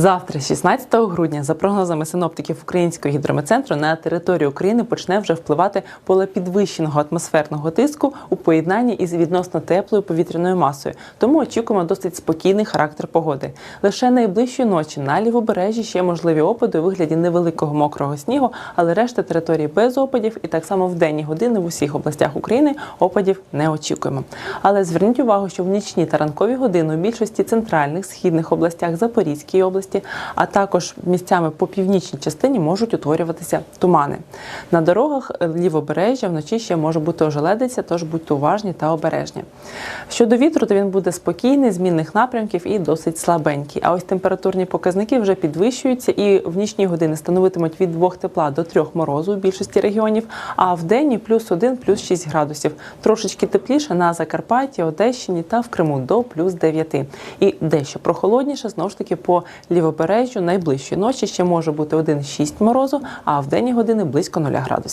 Завтра, 16 грудня, за прогнозами синоптиків Українського гідрометцентру, на територію України почне вже впливати поле підвищеного атмосферного тиску у поєднанні із відносно теплою повітряною масою. Тому очікуємо досить спокійний характер погоди. Лише найближчої ночі на лівобережжі ще можливі опади у вигляді невеликого мокрого снігу, але решта території без опадів, і так само в денні години в усіх областях України опадів не очікуємо. Але зверніть увагу, що в нічні та ранкові години у більшості центральних східних областях Запорізької області, а також місцями по північній частині можуть утворюватися тумани. На дорогах лівобережжя вночі ще може бути ожеледиця, тож будьте уважні та обережні. Щодо вітру, то він буде спокійний, змінних напрямків і досить слабенький. А ось температурні показники вже підвищуються і в нічні години становитимуть від 2 тепла до 3 морозу у більшості регіонів, а в день плюс 1, плюс 6 градусів. Трошечки тепліше на Закарпатті, Одещині та в Криму до плюс 9. І дещо прохолодніше, знову ж таки, по лівобережжю найближчої ночі ще може бути 1,6 морозу, а в денні години близько 0 градусів.